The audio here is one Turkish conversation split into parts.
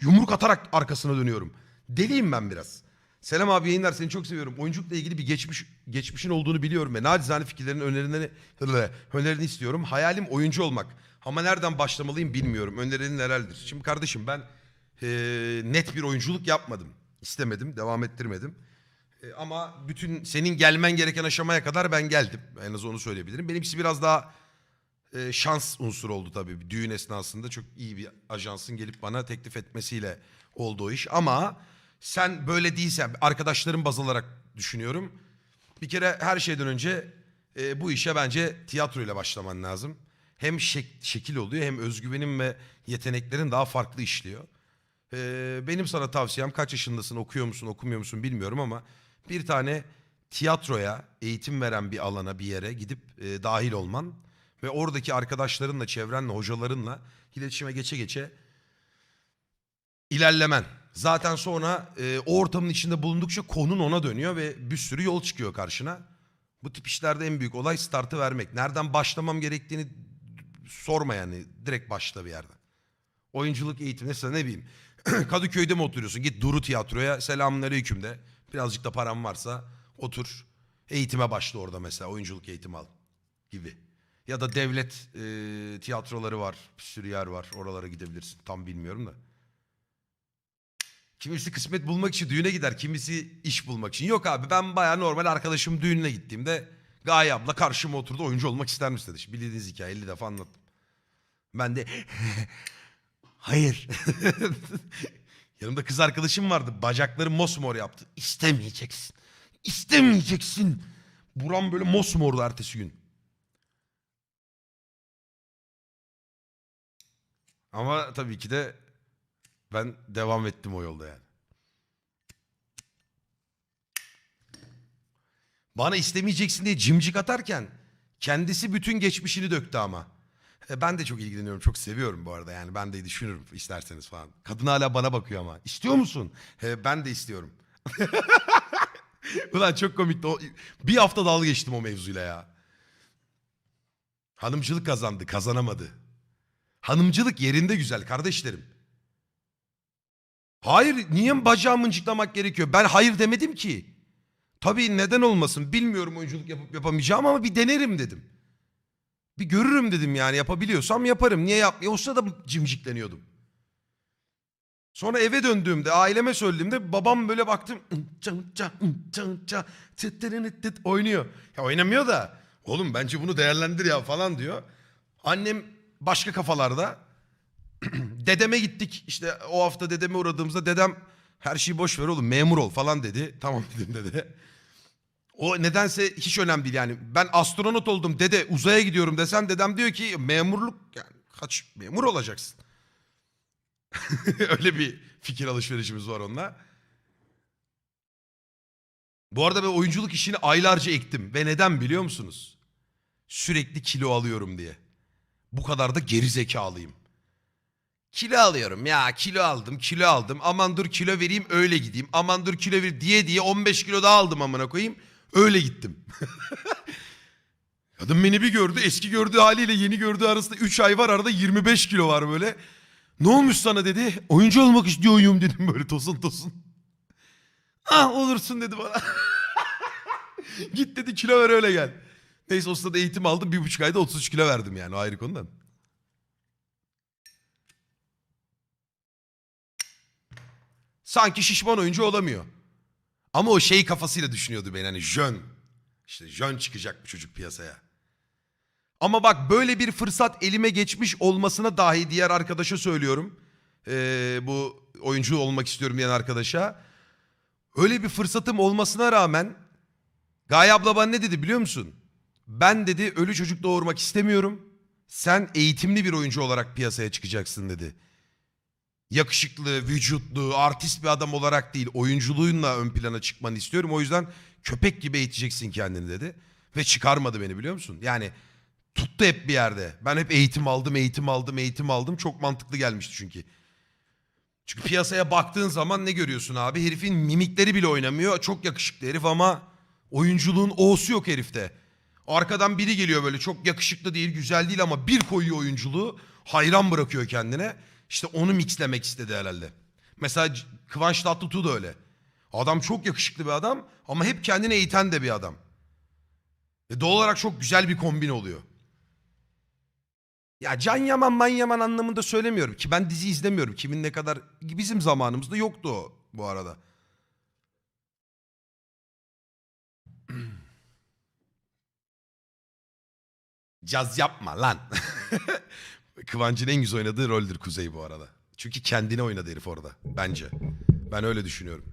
Yumruk atarak arkasına dönüyorum. Deliyim ben biraz. Selam abi yayınlar seni çok seviyorum. Oyunculukla ilgili bir geçmiş geçmişin olduğunu biliyorum ve nacizane fikirlerin önerilerini, önerilerini istiyorum. Hayalim oyuncu olmak. Ama nereden başlamalıyım bilmiyorum. Önerilerin nelerdir? Şimdi kardeşim ben eee, net bir oyunculuk yapmadım. İstemedim, devam ettirmedim. E, ama bütün senin gelmen gereken aşamaya kadar ben geldim. En az onu söyleyebilirim. Benimkisi biraz daha e, şans unsuru oldu tabii. Düğün esnasında çok iyi bir ajansın gelip bana teklif etmesiyle oldu o iş. Ama sen böyle değilsen, arkadaşlarım baz alarak düşünüyorum. Bir kere her şeyden önce e, bu işe bence tiyatroyla başlaman lazım. Hem şek- şekil oluyor hem özgüvenin ve yeteneklerin daha farklı işliyor. Ee, benim sana tavsiyem kaç yaşındasın, okuyor musun, okumuyor musun bilmiyorum ama bir tane tiyatroya eğitim veren bir alana, bir yere gidip e, dahil olman ve oradaki arkadaşlarınla, çevrenle, hocalarınla iletişime geçe geçe ilerlemen. Zaten sonra e, o ortamın içinde bulundukça konun ona dönüyor ve bir sürü yol çıkıyor karşına. Bu tip işlerde en büyük olay startı vermek. Nereden başlamam gerektiğini sorma yani. Direkt başla bir yerden. Oyunculuk eğitimi mesela ne bileyim. Kadıköy'de mi oturuyorsun? Git Duru Tiyatro'ya selamünaleyküm de. Birazcık da param varsa otur. Eğitime başla orada mesela. Oyunculuk eğitimi al gibi. Ya da devlet e, tiyatroları var. Bir sürü yer var. Oralara gidebilirsin. Tam bilmiyorum da. Kimisi kısmet bulmak için düğüne gider. Kimisi iş bulmak için. Yok abi ben baya normal arkadaşım düğününe gittiğimde Gaye abla karşıma oturdu oyuncu olmak ister misin dedi. Bildiğiniz hikaye 50 defa anlattım. Ben de hayır. Yanımda kız arkadaşım vardı. Bacakları mosmor yaptı. İstemeyeceksin. İstemeyeceksin. Buram böyle mosmordu ertesi gün. Ama tabii ki de ben devam ettim o yolda yani. Bana istemeyeceksin diye cimcik atarken kendisi bütün geçmişini döktü ama. E, Ben de çok ilgileniyorum, çok seviyorum bu arada yani ben de düşünürüm isterseniz falan. Kadın hala bana bakıyor ama. İstiyor musun? E, Ben de istiyorum. Ulan çok komikti. Bir hafta dalga geçtim o mevzuyla ya. Hanımcılık kazandı, kazanamadı. Hanımcılık yerinde güzel kardeşlerim. Hayır, niye bacağımı mıncıklamak gerekiyor? Ben hayır demedim ki. Tabii neden olmasın bilmiyorum oyunculuk yapıp yapamayacağım ama bir denerim dedim. Bir görürüm dedim yani yapabiliyorsam yaparım. Niye yapmıyor? O sırada cimcikleniyordum. Sonra eve döndüğümde aileme söylediğimde babam böyle baktım çın ça, çın ça, tıt tırını tıt oynuyor. Ya oynamıyor da oğlum bence bunu değerlendir ya falan diyor. Annem başka kafalarda. Dedeme gittik işte o hafta dedeme uğradığımızda dedem her şeyi boş ver oğlum memur ol falan dedi. Tamam dedim dede. O nedense hiç önemli değil yani. Ben astronot oldum dede uzaya gidiyorum desem dedem diyor ki memurluk yani kaç memur olacaksın. Öyle bir fikir alışverişimiz var onunla. Bu arada ben oyunculuk işini aylarca ektim. Ve neden biliyor musunuz? Sürekli kilo alıyorum diye. Bu kadar da geri zekalıyım. Kilo alıyorum ya kilo aldım kilo aldım. Aman dur kilo vereyim öyle gideyim. Aman dur kilo ver diye diye 15 kilo daha aldım amına koyayım. Öyle gittim. Kadın beni bir gördü eski gördüğü haliyle yeni gördüğü arasında 3 ay var arada 25 kilo var böyle. Ne olmuş sana dedi. Oyuncu olmak istiyorum dedim böyle tosun tosun. Ah olursun dedi bana. Git dedi kilo ver öyle gel. Neyse o sırada eğitim aldım. Bir buçuk ayda 33 kilo verdim yani o ayrı konudan. Sanki şişman oyuncu olamıyor. Ama o şey kafasıyla düşünüyordu beni hani jön. İşte jön çıkacak bu çocuk piyasaya. Ama bak böyle bir fırsat elime geçmiş olmasına dahi diğer arkadaşa söylüyorum. Ee, bu oyuncu olmak istiyorum diyen arkadaşa. Öyle bir fırsatım olmasına rağmen Gaye abla bana ne dedi biliyor musun? Ben dedi ölü çocuk doğurmak istemiyorum. Sen eğitimli bir oyuncu olarak piyasaya çıkacaksın dedi. Yakışıklı, vücutlu, artist bir adam olarak değil oyunculuğunla ön plana çıkmanı istiyorum. O yüzden köpek gibi eğiteceksin kendini dedi. Ve çıkarmadı beni biliyor musun? Yani tuttu hep bir yerde. Ben hep eğitim aldım, eğitim aldım, eğitim aldım. Çok mantıklı gelmişti çünkü. Çünkü piyasaya baktığın zaman ne görüyorsun abi? Herifin mimikleri bile oynamıyor. Çok yakışıklı herif ama oyunculuğun o'su yok herifte. Arkadan biri geliyor böyle çok yakışıklı değil, güzel değil ama bir koyuyor oyunculuğu. Hayran bırakıyor kendine. İşte onu mixlemek istedi herhalde. Mesela Kıvanç Tatlıtuğ da öyle. Adam çok yakışıklı bir adam ama hep kendini eğiten de bir adam. E doğal olarak çok güzel bir kombin oluyor. Ya Can Yaman Man Yaman anlamında söylemiyorum ki ben dizi izlemiyorum. Kimin ne kadar bizim zamanımızda yoktu o bu arada. Caz yapma lan. Kıvancın en güzel oynadığı roldür Kuzey bu arada. Çünkü kendine oynadı herif orada bence. Ben öyle düşünüyorum.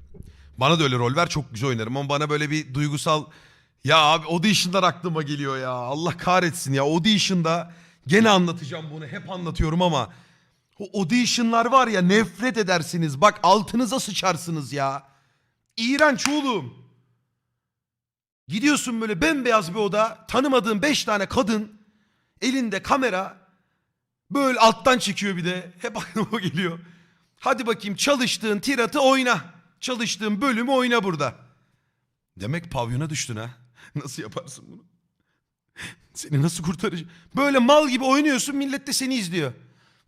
Bana da öyle rol ver çok güzel oynarım ama bana böyle bir duygusal... Ya abi audition'lar aklıma geliyor ya. Allah kahretsin ya audition'da gene anlatacağım bunu hep anlatıyorum ama o audition'lar var ya nefret edersiniz. Bak altınıza sıçarsınız ya. İğrenç oğlum. Gidiyorsun böyle bembeyaz bir oda tanımadığın beş tane kadın elinde kamera böyle alttan çekiyor bir de. Hep aklıma geliyor. Hadi bakayım çalıştığın tiratı oyna. Çalıştığın bölümü oyna burada. Demek pavyona düştün ha. Nasıl yaparsın bunu? Seni nasıl kurtaracağım? Böyle mal gibi oynuyorsun millet de seni izliyor.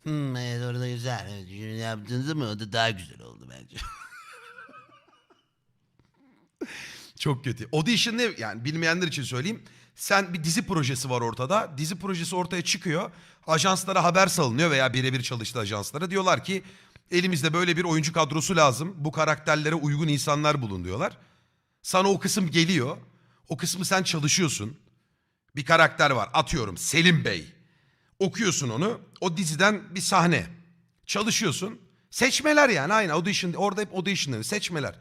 Hmm, evet orada güzel. Evet, yaptınız ama o da daha güzel oldu bence. Çok kötü. Audition ne? Yani bilmeyenler için söyleyeyim. Sen bir dizi projesi var ortada. Dizi projesi ortaya çıkıyor. Ajanslara haber salınıyor veya birebir çalıştı ajanslara. Diyorlar ki elimizde böyle bir oyuncu kadrosu lazım. Bu karakterlere uygun insanlar bulun diyorlar. Sana o kısım geliyor. O kısmı sen çalışıyorsun. Bir karakter var. Atıyorum Selim Bey. Okuyorsun onu. O diziden bir sahne. Çalışıyorsun. Seçmeler yani aynı audition. Orada hep auditionları seçmeler.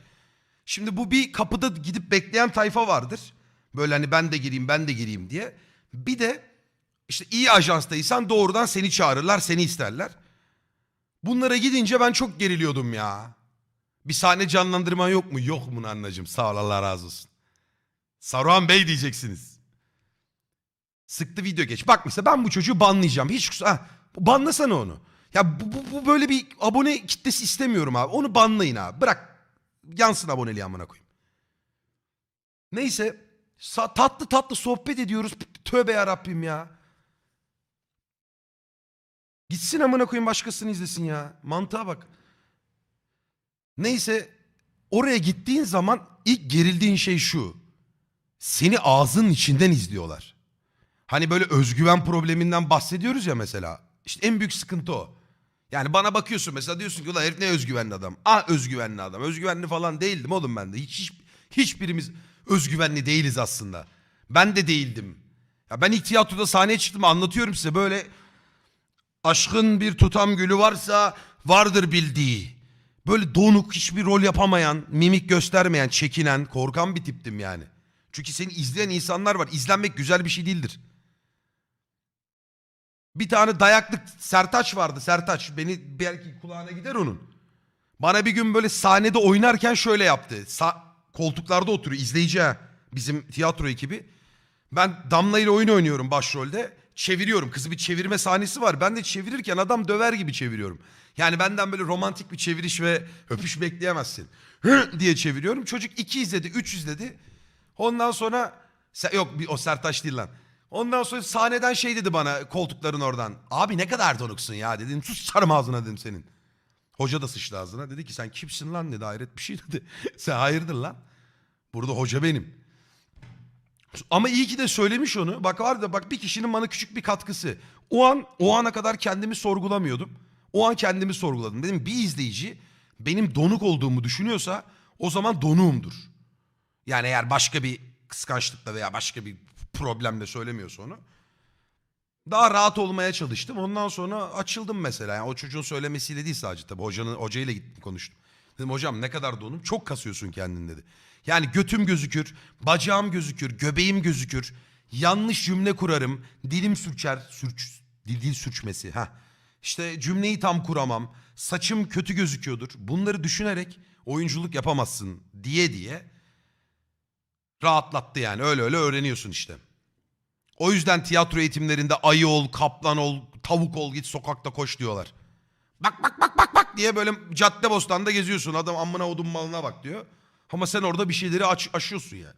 Şimdi bu bir kapıda gidip bekleyen tayfa vardır. Böyle hani ben de gireyim ben de gireyim diye. Bir de işte iyi ajanstaysan doğrudan seni çağırırlar seni isterler. Bunlara gidince ben çok geriliyordum ya. Bir sahne canlandırman yok mu? Yok mu annacığım? Sağ ol Allah razı olsun. Saruhan Bey diyeceksiniz. Sıktı video geç. Bak mesela ben bu çocuğu banlayacağım. Hiç ha, banlasana onu. Ya bu, bu, bu böyle bir abone kitlesi istemiyorum abi. Onu banlayın abi. Bırak yansın aboneliği amına koyayım. Neyse tatlı tatlı sohbet ediyoruz. Tövbe yarabbim ya. Gitsin amına koyayım başkasını izlesin ya. Mantığa bak. Neyse oraya gittiğin zaman ilk gerildiğin şey şu. Seni ağzının içinden izliyorlar. Hani böyle özgüven probleminden bahsediyoruz ya mesela. İşte en büyük sıkıntı o. Yani bana bakıyorsun mesela diyorsun ki ulan herif ne özgüvenli adam. Ah özgüvenli adam. Özgüvenli falan değildim oğlum ben de. Hiç, hiç hiçbirimiz özgüvenli değiliz aslında. Ben de değildim. Ya ben ilk tiyatroda sahneye çıktım anlatıyorum size böyle aşkın bir tutam gülü varsa vardır bildiği. Böyle donuk hiçbir rol yapamayan, mimik göstermeyen, çekinen, korkan bir tiptim yani. Çünkü seni izleyen insanlar var. İzlenmek güzel bir şey değildir. Bir tane dayaklık Sertaç vardı. Sertaç beni belki kulağına gider onun. Bana bir gün böyle sahnede oynarken şöyle yaptı. Sa- koltuklarda oturuyor izleyici ha. Bizim tiyatro ekibi. Ben Damla ile oyun oynuyorum başrolde. Çeviriyorum. Kızı bir çevirme sahnesi var. Ben de çevirirken adam döver gibi çeviriyorum. Yani benden böyle romantik bir çeviriş ve öpüş bekleyemezsin. Hı diye çeviriyorum. Çocuk iki izledi, üç izledi. Ondan sonra yok o Sertaç değil lan. Ondan sonra sahneden şey dedi bana koltukların oradan. Abi ne kadar donuksun ya dedim. Sus sarım ağzına dedim senin. Hoca da sıçtı ağzına. Dedi ki sen kimsin lan dedi. Hayret bir şey dedi. sen hayırdır lan. Burada hoca benim. Ama iyi ki de söylemiş onu. Bak var da bak bir kişinin bana küçük bir katkısı. O an o ana kadar kendimi sorgulamıyordum. O an kendimi sorguladım. Dedim bir izleyici benim donuk olduğumu düşünüyorsa o zaman donuğumdur. Yani eğer başka bir kıskançlıkla veya başka bir problemle söylemiyorsa onu. Daha rahat olmaya çalıştım. Ondan sonra açıldım mesela. Yani o çocuğun söylemesiyle değil sadece tabii. Hocanın, hocayla gittim konuştum. Dedim hocam ne kadar donum? Çok kasıyorsun kendini dedi. Yani götüm gözükür, bacağım gözükür, göbeğim gözükür. Yanlış cümle kurarım. Dilim sürçer, sürç, dil, dil sürçmesi. ha. İşte cümleyi tam kuramam. Saçım kötü gözüküyordur. Bunları düşünerek oyunculuk yapamazsın diye diye rahatlattı yani. Öyle öyle öğreniyorsun işte. O yüzden tiyatro eğitimlerinde ayı ol, kaplan ol, tavuk ol, git sokakta koş diyorlar. Bak bak bak bak bak diye böyle cadde bostanda geziyorsun. Adam amına odun malına bak diyor. Ama sen orada bir şeyleri aç, aşıyorsun yani.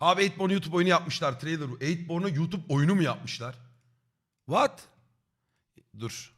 Abi 8born'a YouTube oyunu yapmışlar. Trailer. 8born'a YouTube oyunu mu yapmışlar? What? Dur.